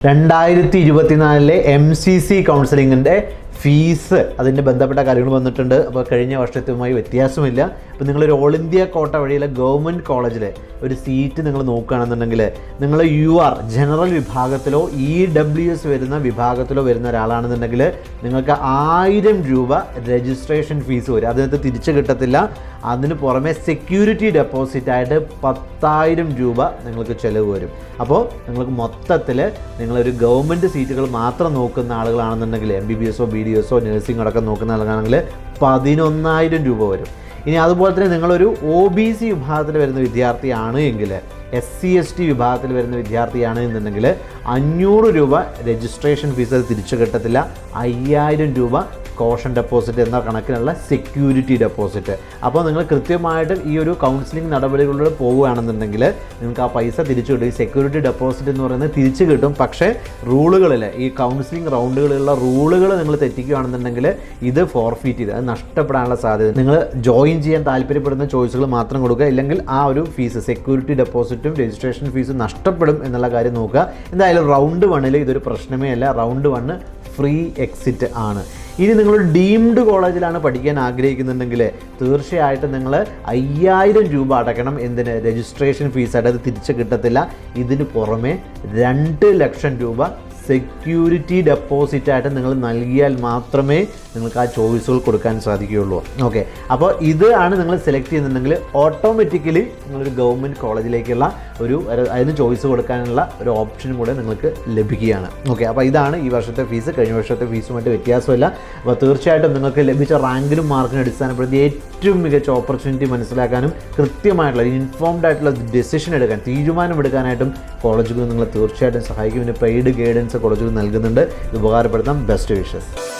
രണ്ടായിരത്തി ഇരുപത്തിനാലിലെ M C C കൗൺസിലിങ്ങിന്റെ ഫീസ് അതിന്റെ ബന്ധപ്പെട്ട കാര്യങ്ങൾ വന്നിട്ടുണ്ട്. അപ്പോൾ കഴിഞ്ഞ വർഷത്തുമായി വ്യത്യാസമില്ല. അപ്പോൾ നിങ്ങളൊരു ഓൾ ഇന്ത്യ കോട്ട വഴിയിലെ ഗവൺമെന്റ് കോളേജിലെ ഒരു സീറ്റ് നിങ്ങൾ നോക്കുകയാണെന്നുണ്ടെങ്കിൽ നിങ്ങൾ യു ആർ ജനറൽ വിഭാഗത്തിലോ ഇ ഡബ്ല്യു എസ് വരുന്ന വിഭാഗത്തിലോ വരുന്ന ഒരാളാണെന്നുണ്ടെങ്കിൽ നിങ്ങൾക്ക് ആയിരം രൂപ രജിസ്ട്രേഷൻ ഫീസ് വരും. അതിനകത്ത് തിരിച്ചു കിട്ടത്തില്ല. അതിന് പുറമെ സെക്യൂരിറ്റി ഡെപ്പോസിറ്റ് ആയിട്ട് പത്തായിരം രൂപ നിങ്ങൾക്ക് ചിലവ് വരും. അപ്പോൾ നിങ്ങൾക്ക് മൊത്തത്തിൽ നിങ്ങളൊരു ഗവൺമെന്റ് സീറ്റുകൾ മാത്രം നോക്കുന്ന ആളുകളാണെന്നുണ്ടെങ്കിൽ എം ബി ബി എസോ ബി ഡി എസോ നഴ്സിംഗ് അടക്കം നോക്കുന്ന ആളാണെങ്കിൽ പതിനൊന്നായിരം രൂപ വരും. ഇനി അതുപോലെ തന്നെ നിങ്ങളൊരു ഒ ബി സി വിഭാഗത്തിൽ വരുന്ന വിദ്യാർത്ഥിയാണ് എങ്കിൽ എസ് സി എസ് ടി വിഭാഗത്തിൽ വരുന്ന വിദ്യാർത്ഥിയാണ് എന്നുണ്ടെങ്കിൽ അഞ്ഞൂറ് രൂപ രജിസ്ട്രേഷൻ ഫീസ് അത് തിരിച്ചു കിട്ടത്തില്ല. അയ്യായിരം രൂപ കോഷൻ ഡെപ്പോസിറ്റ് എന്ന കണക്കിനുള്ള സെക്യൂരിറ്റി ഡെപ്പോസിറ്റ് അപ്പോൾ നിങ്ങൾ കൃത്യമായിട്ട് ഈ ഒരു കൗൺസിലിംഗ് നടപടികളിലൂടെ പോവുകയാണെന്നുണ്ടെങ്കിൽ നിങ്ങൾക്ക് ആ പൈസ തിരിച്ചു കിട്ടും. ഈ സെക്യൂരിറ്റി ഡെപ്പോസിറ്റ് എന്ന് പറയുന്നത് തിരിച്ചു കിട്ടും. പക്ഷേ റൂളുകളിൽ ഈ കൗൺസിലിംഗ് റൗണ്ടുകളിലുള്ള റൂളുകൾ നിങ്ങൾ തെറ്റിക്കുകയാണെന്നുണ്ടെങ്കിൽ ഇത് ഫോർഫീറ്റ് ചെയ്ത് അത് നഷ്ടപ്പെടാനുള്ള സാധ്യത. നിങ്ങൾ ജോയിൻ ചെയ്യാൻ താല്പര്യപ്പെടുന്ന ചോയ്സുകൾ മാത്രം കൊടുക്കുക. ഇല്ലെങ്കിൽ ആ ഒരു ഫീസ് സെക്യൂരിറ്റി ഡെപ്പോസിറ്റും രജിസ്ട്രേഷൻ ഫീസും നഷ്ടപ്പെടും എന്നുള്ള കാര്യം നോക്കുക. എന്തായാലും റൗണ്ട് വണ്ണിൽ ഇതൊരു പ്രശ്നമേ അല്ല. റൗണ്ട് വണ്ണ് ഫ്രീ എക്സിറ്റ് ആണ്. ഇനി നിങ്ങൾ ഡീംഡ് കോളേജിലാണ് പഠിക്കാൻ ആഗ്രഹിക്കുന്നുണ്ടെങ്കിൽ തീർച്ചയായിട്ടും നിങ്ങൾ അയ്യായിരം രൂപ അടക്കണം എന്തിന്? രജിസ്ട്രേഷൻ ഫീസായിട്ട് അത് തിരിച്ച് കിട്ടത്തില്ല. ഇതിന് പുറമെ രണ്ട് ലക്ഷം രൂപ സെക്യൂരിറ്റി ഡെപ്പോസിറ്റ് ആയിട്ട് നിങ്ങൾ നൽകിയാൽ മാത്രമേ നിങ്ങൾക്ക് ആ ചോയ്സുകൾ കൊടുക്കാൻ സാധിക്കുകയുള്ളൂ. ഓക്കെ അപ്പോൾ ഇത് ആണ് നിങ്ങൾ സെലക്ട് ചെയ്യുന്നുണ്ടെങ്കിൽ ഓട്ടോമാറ്റിക്കലി നിങ്ങളൊരു ഗവൺമെന്റ് കോളേജിലേക്കുള്ള ഒരു ഒരു- അതിന് ചോയ്സ് കൊടുക്കാനുള്ള ഒരു ഓപ്ഷൻ കൂടെ നിങ്ങൾക്ക് ലഭിക്കുകയാണ്. ഓക്കെ അപ്പോൾ ഇതാണ് ഈ വർഷത്തെ ഫീസ് കഴിഞ്ഞ വർഷത്തെ ഫീസുമായിട്ട് വ്യത്യാസമില്ല. അപ്പോൾ തീർച്ചയായിട്ടും നിങ്ങൾക്ക് ലഭിച്ച റാങ്കിലും മാർക്കിനും അടിസ്ഥാനപ്പെടുത്തി ഏറ്റവും മികച്ച ഓപ്പർച്യൂണിറ്റി മനസ്സിലാക്കാനും കൃത്യമായിട്ടുള്ള ഇൻഫോംഡ് ആയിട്ടുള്ള ഡെസിഷൻ എടുക്കാൻ തീരുമാനമെടുക്കാനായിട്ടും കോളേജുകൾ നിങ്ങളെ തീർച്ചയായിട്ടും സഹായിക്കും. പിന്നെ പെയ്ഡ് ഗൈഡൻസ് കോളേജുകൾ നൽകുന്നുണ്ട്. ഇത് ഉപകാരപ്പെടുത്താം. Best wishes